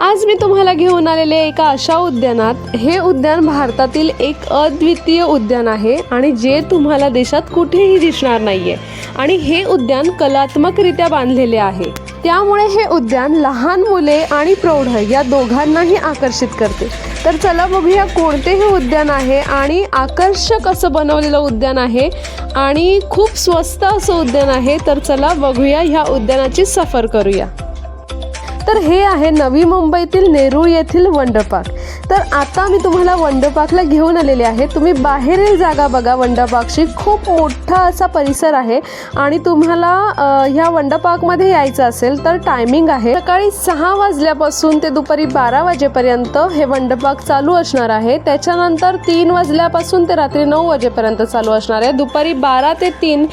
आज मी तुम्हाला घेऊन आलेले एका अशा उद्यानात. हे उद्यान भारतातील एक अद्वितीय उद्यान आहे आणि जे तुम्हाला देशात कुठेही दिसणार नाहीये. आणि हे उद्यान कलात्मकरित्या बांधलेले आहे. त्यामुळे हे उद्यान लहान मुले आणि प्रौढ या दोघांनाही आकर्षित करते. तर चला बघूया कोणते हे उद्यान आहे आणि आकर्षक असं बनवलेलं उद्यान आहे आणि खूप स्वस्त असं उद्यान आहे. तर चला बघूया ह्या उद्यानाची सफर करूया. तर हे आहे नवी मुंबईतील नेरूळ येथील वंडर पार्क. तर आता मी तुम्हाला वंडर पार्कला घेऊन आलेले आहे. तुम्ही बाहेरील जागा बघा. वंडरपार्कशी खूप मोठा असा परिसर आहे. आणि तुम्हाला ह्या वंडर पार्कमध्ये यायचं असेल तर टायमिंग आहे. सकाळी सहा वाजल्यापासून ते दुपारी बारा वाजेपर्यंत हे वंडर पार्क चालू असणार आहे. त्याच्यानंतर तीन वाजल्यापासून ते रात्री नऊ वाजेपर्यंत चालू असणार आहे. दुपारी बारा ते तीन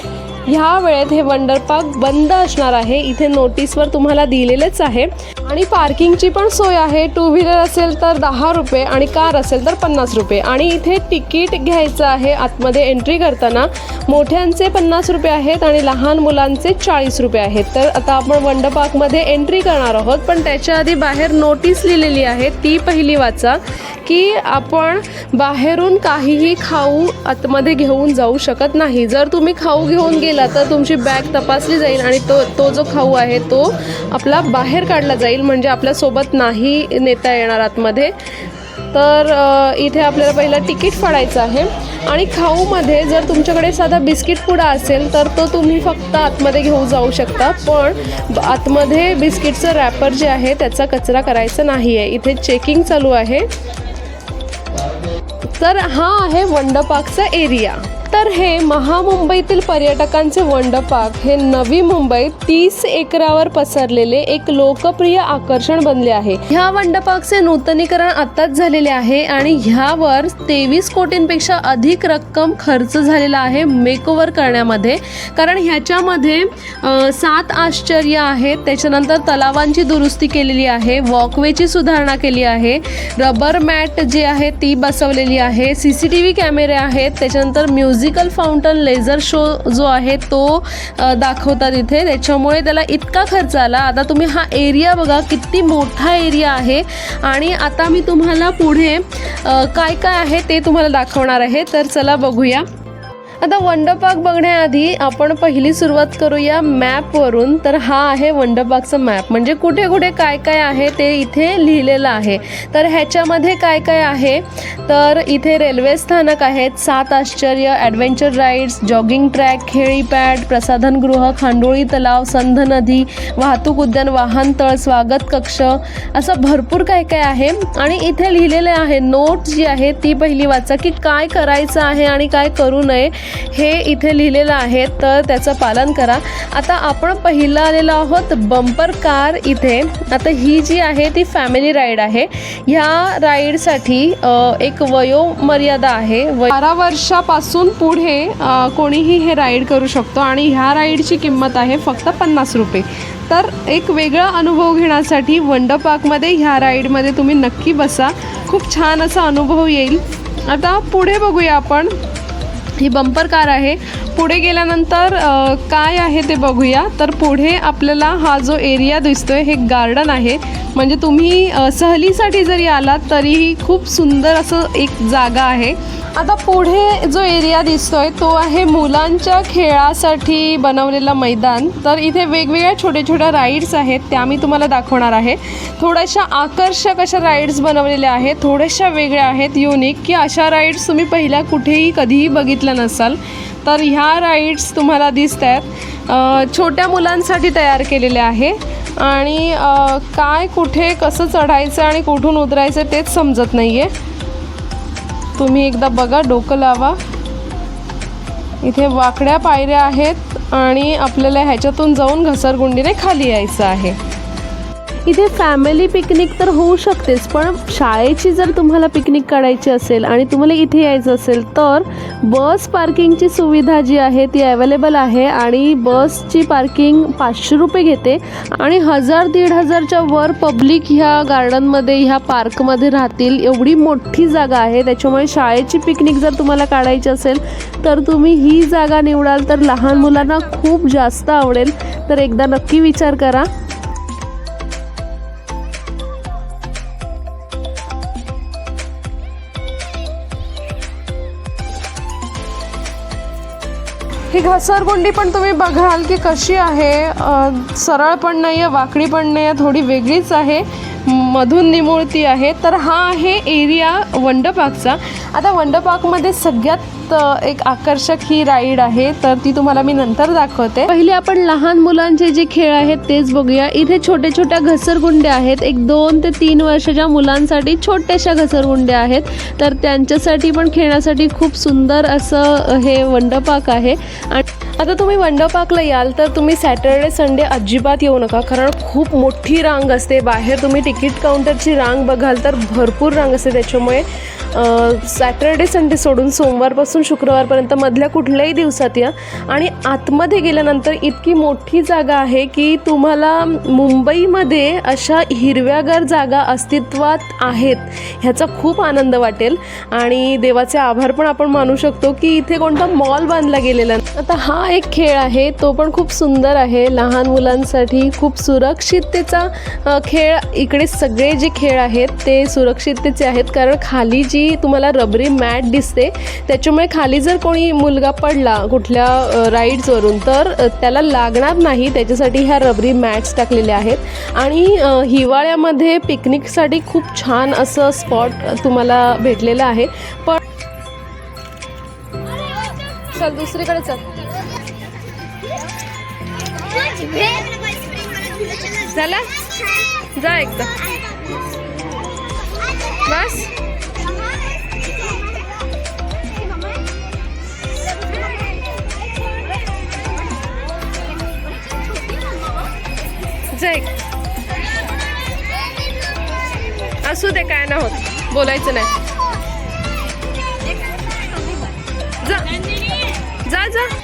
ह्या वेळेत हे वंडर पार्क बंद असणार आहे. इथे नोटीसवर तुम्हाला दिलेलेच आहे. आणि पार्किंगची पण सोय आहे. टू व्हीलर असेल तर दहा रुपये आणि कार असेल तर पन्नास रुपये. आणि इथे तिकीट घ्यायचं आहे आतमध्ये एंट्री करताना. मोठ्यांचे पन्नास रुपये आहेत आणि लहान मुलांचे चाळीस रुपये आहेत. तर आता आपण वंड पार्कमध्ये एंट्री करणार आहोत. पण त्याच्या आधी बाहेर नोटीस लिहिलेली आहे. ती पहिली वाचा की आपण बाहेरून काहीही खाऊ आतमध्ये घेऊन जाऊ शकत नाही. जर तुम्ही खाऊ घेऊन गेला तर तुमची बॅग तपासली जाईल आणि तो तो जो खाऊ आहे तो आपला बाहेर काढला जाईल. म्हणजे आपल्यासोबत नाही नेता येणार आतमध्ये. तर इथे आपल्याला पहिलं तिकीट फाडायचं आहे. आणि खाऊमध्ये जर तुमच्याकडे साधा बिस्किट पुडा असेल तर तो तुम्ही फक्त आतमध्ये घेऊ जाऊ शकता. पण आतमध्ये बिस्किटचं रॅपर जे आहे त्याचा कचरा करायचा नाही आहे इथे चेकिंग चालू आहे. तर हा आहे वंडपाकचा पार्कचा एरिया तर हे महामुंबईतील पर्यटकांचे वंड पार्क हे नवी मुंबईत तीस एकरावर पसरलेले एक लोकप्रिय आकर्षण बनले आहे. ह्या वंड पार्कचे नूतनीकरण आताच झालेले आहे आणि ह्यावर तेवीस कोटींपेक्षा अधिक रक्कम खर्च झालेला आहे मेकओव्हर करण्यामध्ये. कारण ह्याच्यामध्ये सात आश्चर्य आहेत. त्याच्यानंतर तलावांची दुरुस्ती केलेली आहे वॉकवेची सुधारणा केली आहे रबर मॅट जे आहे ती बसवलेली आहे सी सी टी व्ही कॅमेरे आहेत त्याच्यानंतर music musical fountain laser show जो आहे तो दाखवतात इथे. त्याच्यामुळे त्याला इतका खर्च आला. आता तुम्ही हा एरिया बघा किती मोठा एरिया आहे. आणि आता मी तुम्हाला पुढे काय काय आहे ते तुम्हाला दाखवणार आहे. तर चला बघूया. आता वंडर पार्क बघण्याआधी आपण पहिली सुरुवात करूया मॅपवरून तर हा आहे वंडर पार्कचा मॅप म्हणजे कुठे कुठे काय काय आहे ते इथे लिहिलेलं आहे. तर ह्याच्यामध्ये काय काय आहे? तर इथे रेल्वे स्थानक आहेत. सात आश्चर्य ॲडव्हेंचर राईड्स जॉगिंग ट्रॅक खेळीपॅड प्रसाधनगृह खांडोळी तलाव संध नदी वाहतूक उद्यान वाहनतळ स्वागत कक्ष. असं भरपूर काय काय आहे. आणि इथे लिहिलेले आहे. नोट जी आहे ती पहिली वाचा की काय करायचं आहे आणि काय करू नये. हे इथे लिहिलेलं आहे तर त्याचं पालन करा. आता आपण पहिलं आलेलो आहोत बंपर कार इथे. आता ही जी आहे ती फॅमिली राईड आहे. ह्या राईडसाठी एक वयोमर्यादा आहे. बारा वर्षापासून पुढे कोणीही हे राईड करू शकतो आणि ह्या राईडची किंमत आहे फक्त पन्नास रुपये. तर एक वेगळा अनुभव घेण्यासाठी वंडर पार्कमध्ये ह्या राईडमध्ये तुम्ही नक्की बसा. खूप छान असा अनुभव येईल. आता पुढे बघूया आपण. ही बंपर कार आहे. पुढे गेल्यानंतर काय आहे ते बघूया. तर पुढे आपल्याला हा जो एरिया दिसतोय हे गार्डन आहे. म्हणजे तुम्ही सहलीसाठी जरी आलात तरीही खूप सुंदर असं एक जागा आहे. आता पुढे जो एरिया दिसतोय तो आहे मुलांच्या खेळासाठी बनवलेलं मैदान. तर इथे वेगवेगळ्या छोट्या छोट्या राईड्स आहेत त्या मी तुम्हाला दाखवणार आहे. थोड्याशा आकर्षक अशा राईड्स बनवलेल्या आहेत थोड्याशा वेगळ्या आहेत युनिक की अशा राईड्स तुम्ही पहिल्या कुठेही कधीही बघितल्या नसाल तर ह्या राईड्स तुम्हाला दिसत आहेत छोट्या मुलांसाठी तयार केलेले आहे आणि काय कुठे कसं चढायचं आणि कुठून उतरायचं तेच समजत नाही आहे तुम्ही एकदा बघा डोकं लावा. इथे वाकड्या पायऱ्या आहेत आणि आपल्याला ह्याच्यातून जाऊन घसरगुंडीने खाली यायचं आहे. इथे फॅमिली पिकनिक तर होऊ शकतेच पण शाळेची जर तुम्हाला पिकनिक काढायची असेल आणि तुम्हाला इथे यायचं असेल तर बस पार्किंगची सुविधा जी आहे ती अवेलेबल आहे आणि बसची पार्किंग पाचशे रुपये घेते आणि हजार दीड हजारच्या वर पब्लिक ह्या गार्डनमध्ये ह्या पार्कमध्ये राहतील. एवढी मोठी जागा आहे त्याच्यामुळे शाळेची पिकनिक जर तुम्हाला काढायची असेल तर तुम्ही ही जागा निवडाल तर लहान मुलांना खूप जास्त आवडेल. तर एकदा नक्की विचार करा. ही घसरगुंडी पण तुम्ही बघाल की कशी आहे. सरळ पण नाही आहे वाकडी पण नाही आहे थोडी वेगळीच आहे. मधून निमुळती आहे. तर हा आहे एरिया वंडपार्कचा आता वंडपार्कमध्ये सगळ्यात अ, एक आकर्षक ही राईड आहे तर ती तुम्हाला मी नंतर दाखवते. पहिले आपण लहान मुलांचे जे खेळ आहेत तेच बघूया. इथे छोटे छोट्या घसरगुंड्या आहेत. एक दोन ते तीन वर्षाच्या मुलांसाठी छोट्याशा घसरगुंड्या आहेत. तर त्यांच्यासाठी पण खेळण्यासाठी खूप सुंदर असं हे वंडपाक आहे. आणि आता तुम्ही मंडपाकला याल तर तुम्ही सॅटर्डे संडे अजिबात येऊ नका. कारण खूप मोठी रांग असते. बाहेर तुम्ही तिकीट काउंटरची रांग बघाल तर भरपूर रांग असते. त्याच्यामुळे सॅटर्डे संडे सोडून सोमवारपासून शुक्रवारपर्यंत मधल्या कुठल्याही दिवसात या. आणि आतमध्ये गेल्यानंतर इतकी मोठी जागा आहे की तुम्हाला मुंबईमध्ये अशा हिरव्यागार जागा अस्तित्वात आहेत ह्याचा खूप आनंद वाटेल. आणि देवाचे आभार पण आपण मानू शकतो की इथे कोणता मॉल बांधला गेलेला. आता हा एक खेळ आहे. तो पण खूप सुंदर आहे. लहान मुलांसाठी खूप सुरक्षिततेचा खेळ. इकडे सगळे जे खेळ आहेत ते सुरक्षिततेचे आहेत. कारण खाली जी तुम्हाला रबरी मॅट दिसते त्याच्यामुळे खाली जर कोणी मुलगा पडला कुठल्या राईड्सवरून तर त्याला लागणार नाही. त्याच्यासाठी ह्या रबरी मॅट्स टाकलेल्या आहेत. आणि हिवाळ्यामध्ये पिकनिकसाठी खूप छान असं स्पॉट तुम्हाला भेटलेलं आहे. पण चल दुसरीकडे चल. झाला जा एकदा. बस. जा एक. असू दे काय ना होत. बोलायचं नाही. जा. जा जा.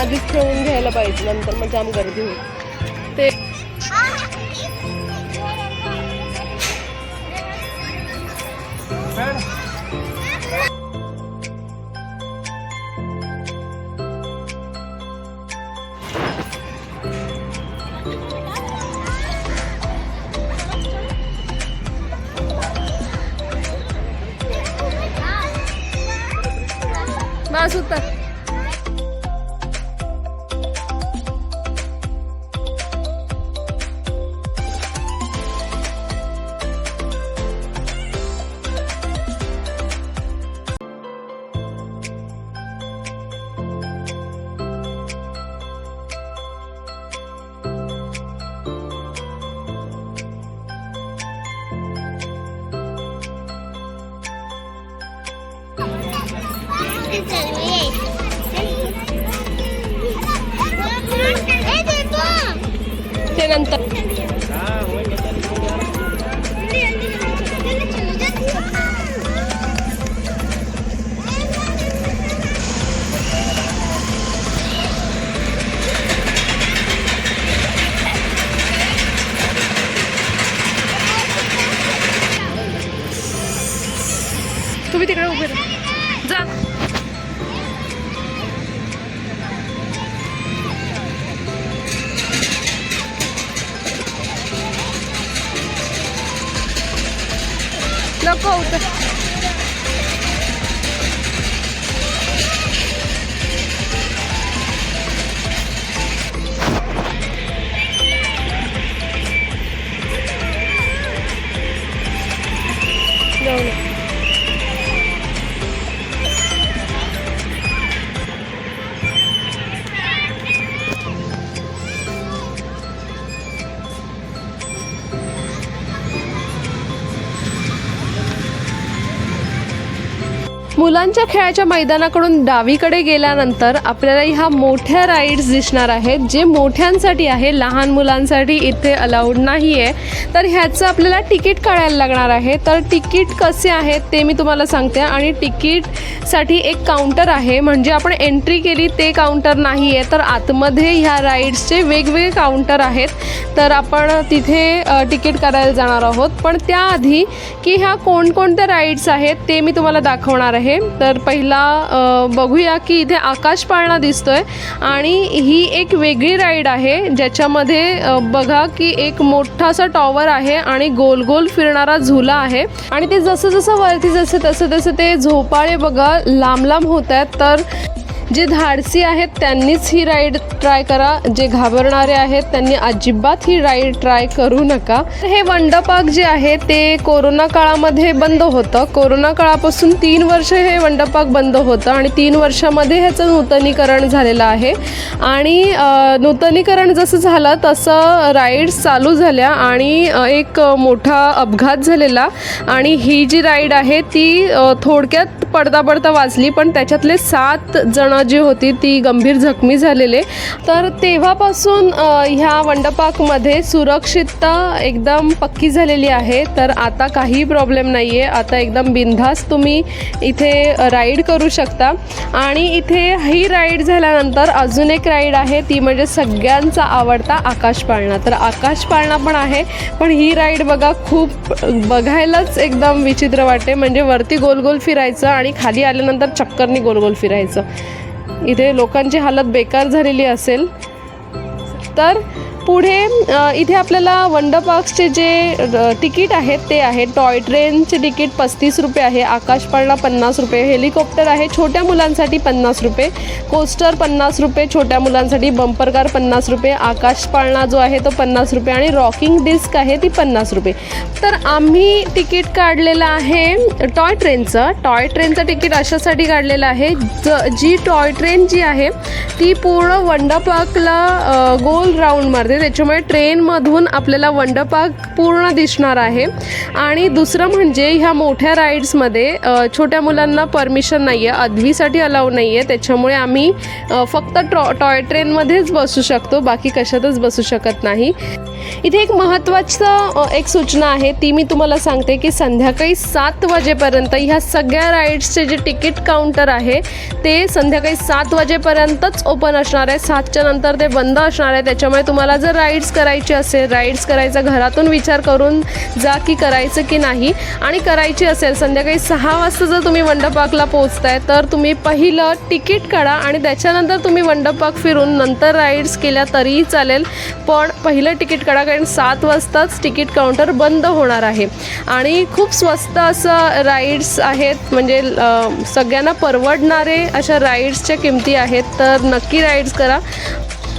आधीच ठेवून घ्यायला पाहिजे नंतर मग जाम गर्दी होईल. ते बस उतर. ते नंतर तुम्ही तिकडे उभे राहा नको मुलांच्या खेळाच्या मैदानाकडून डावीकडे गेल्यानंतर आपल्याला ह्या मोठ्या राईड्स दिसणार आहेत. जे मोठ्यांसाठी आहे लहान मुलांसाठी इथे अलाउड नाही आहे तर ह्याचं आपल्याला तिकीट काढायला लागणार आहे. तर तिकीट कसे आहेत ते मी तुम्हाला सांगते. आणि तिकीटसाठी एक काउंटर आहे. म्हणजे आपण एंट्री केली ते काउंटर नाही आहे तर आतमध्ये ह्या राईड्सचे वेगवेगळे काउंटर आहेत. तर आपण तिथे तिकीट करायला जाणार आहोत. पण त्याआधी की ह्या कोणकोणत्या राईड्स आहेत ते मी तुम्हाला दाखवणार आहे. तर पहिला बघूया की इथे आकाश पाळणा दिसतोय आणि ही एक वेगळी राईड आहे. ज्याच्यामध्ये बघा की एक मोठासा टॉवर आहे आणि गोल गोल फिरणारा झुला आहे. आणि ते जसं जसं वरती जसं तसे तसे ते झोपाळे बघा लांब लांब होत आहेत. तर जे धाडसी आहेत त्यांनीच ही राईड ट्राय करा. जे घाबरणारे आहेत त्यांनी अजिबात ही राईड ट्राय करू नका. हे वंडर पार्क जे आहे ते कोरोना काळामध्ये बंद होतं. कोरोना काळापासून तीन वर्ष हे वंडर पार्क बंद होतं आणि तीन वर्षामध्ये ह्याचं नूतनीकरण झालेलं आहे. आणि नूतनीकरण जसं झालं तसं राईड्स चालू झाल्या आणि एक मोठा अपघात झालेला. आणि ही जी राईड आहे ती थोडक्यात पडता पडता वाचली पण त्याच्यातले सात जण जी होती ती गंभीर जखमी झालेले तर तेव्हापासून ह्या वंडपाकमध्ये सुरक्षितता एकदम पक्की झालेली आहे. तर आता काही प्रॉब्लेम नाही आहे आता एकदम बिनधास्त तुम्ही इथे राईड करू शकता. आणि इथे ही राईड झाल्यानंतर अजून एक राईड आहे. ती म्हणजे सगळ्यांचा आवडता आकाश पाळणा. तर आकाश पाळणा पण आहे पण ही राईड बघा खूप बघायलाच एकदम विचित्र वाटते. म्हणजे वरती गोल गोल फिरायचं आणि खाली आल्यानंतर चक्करनी गोल गोल फिरायचं. इथे लोकांची हालत बेकार झालेली असेल तर पुढे इथे आपल्याला वंडर पार्क्सचे जे तिकीट आहेत ते आहे टॉय ट्रेनचे तिकीट पस्तीस रुपये आहे. आकाशपाळला पन्नास रुपये. हेलिकॉप्टर आहे छोट्या मुलांसाठी पन्नास रुपये. कोस्टर पन्नास रुपये छोट्या मुलांसाठी बंपर कार पन्नास रुपये. आकाशपाळणा जो आहे तो पन्नास रुपये आणि रॉकिंग डिस्क आहे ती पन्नास रुपये. तर आम्ही तिकीट काढलेलं आहे टॉय ट्रेनचं टॉय ट्रेनचं तिकीट अशासाठी काढलेलं आहे. ज जी टॉय ट्रेन जी आहे ती पूर्ण वंडर पार्कला गोल राऊंड मारते. त्याच्यामुळे ट्रेनमधून आपल्याला वंडर पार्क पूर्ण दिसणार आहे. आणि दुसरं म्हणजे ह्या मोठ्या राईड्समध्ये छोट्या मुलांना परमिशन नाही आहे अदवीसाठी अलाव नाही आहे त्याच्यामुळे आम्ही फक्त ट्रॉ टॉय ट्रेनमध्येच बसू शकतो बाकी कशातच बसू शकत नाही. इथे एक महत्त्वाचं एक सूचना आहे ती मी तुम्हाला सांगते की संध्याकाळी सात वाजेपर्यंत ह्या सगळ्या राईड्सचे जे तिकीट काउंटर आहे ते संध्याकाळी सात वाजेपर्यंतच ओपन असणार आहे. सातच्या नंतर ते बंद असणार आहे. त्याच्यामुळे तुम्हाला जर राईड्स करायची असेल राईड्स करायचा घरातून विचार करून जा की करायचं की नाही. आणि करायची असेल संध्याकाळी सहा वाजता जर तुम्ही वंडर पार्कला पोहोचताय तर तुम्ही पहिलं तिकीट काढा आणि त्याच्यानंतर तुम्ही वंडर पार्क फिरून नंतर राईड्स केल्या तरीही चालेल. पण पहिलं तिकीट काढा कारण सात वाजताच तिकीट काउंटर बंद होणार आहे. आणि खूप स्वस्त असं राईड्स आहेत म्हणजे सगळ्यांना परवडणारे अशा राईड्सच्या किमती आहेत तर नक्की राईड्स करा.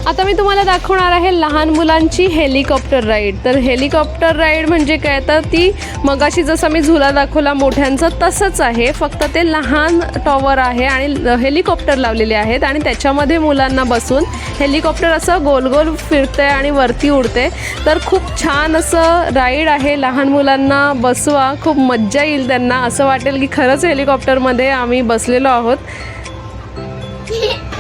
आता मी तुम्हाला दाखवणार आहे लहान मुलांची हेलिकॉप्टर राईड. तर हेलिकॉप्टर राईड म्हणजे काय? तर ती मगाशी जसं मी झुला दाखवला मोठ्यांचं तसंच आहे. फक्त ते लहान टॉवर आहे आणि हेलिकॉप्टर लावलेले आहेत आणि त्याच्यामध्ये मुलांना बसून हेलिकॉप्टर असं गोल गोल फिरते आणि वरती उडते तर खूप छान असं राईड आहे. लहान मुलांना बसवा. खूप मज्जा येईल त्यांना. असं वाटेल की खरंच हेलिकॉप्टरमध्ये आम्ही बसलेलो आहोत.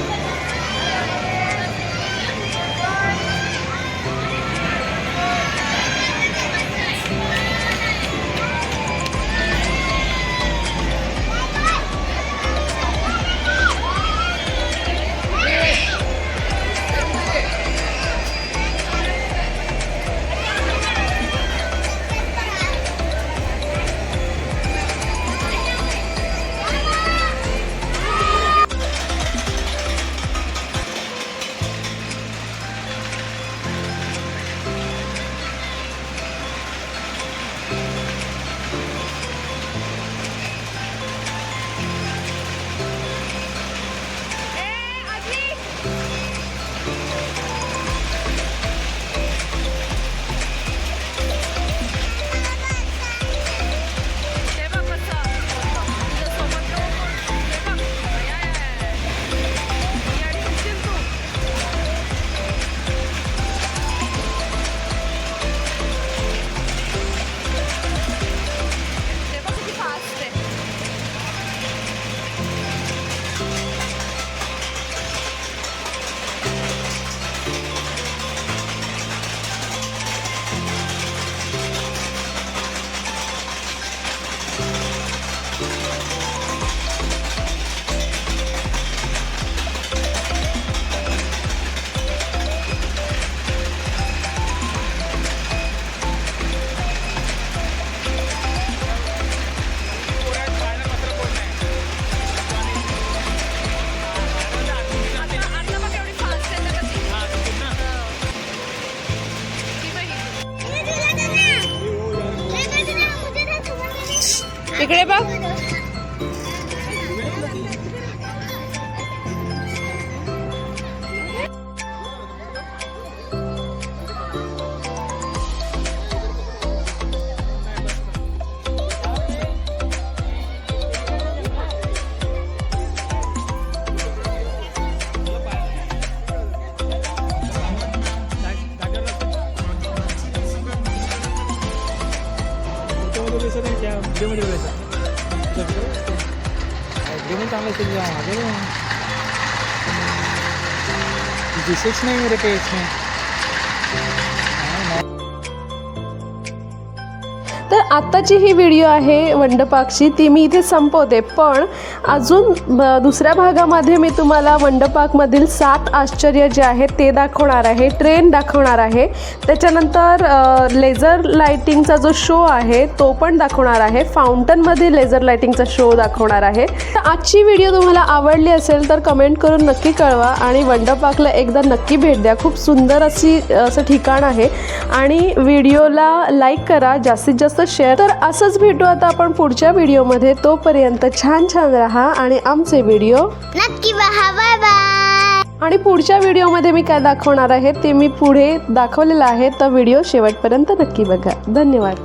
दिसेच नाही रे काहीच नाही तर आत्ताची ही व्हिडिओ आहे वंडपाकची ती मी इथे संपवते. पण अजून दुसऱ्या भागामध्ये मी तुम्हाला वंडपाकमधील सात आश्चर्य जे आहेत ते दाखवणार आहे. ट्रेन दाखवणार आहे. त्याच्यानंतर लेझर लाईटिंगचा जो शो आहे तो पण दाखवणार आहे. फाउंटनमध्ये लेझर लायटिंगचा शो दाखवणार आहे. तर आजची व्हिडिओ तुम्हाला आवडली असेल तर कमेंट करून नक्की कळवा आणि वंडपाकला एकदा नक्की भेट द्या. खूप सुंदर अशी असं ठिकाण आहे. आणि व्हिडिओला लाईक करा. जास्तीत जास्त जास्त शेअर तर असंच भेटू आता आपण पुढच्या व्हिडिओमध्ये तोपर्यंत छान छान राहा आणि आमचे व्हिडिओ नक्की पहा. बाय बाय आणि पुढच्या व्हिडिओमध्ये मी काय दाखवणार आहे ते मी पुढे दाखवलेलं आहे. तर व्हिडिओ शेवटपर्यंत नक्की बघा. धन्यवाद.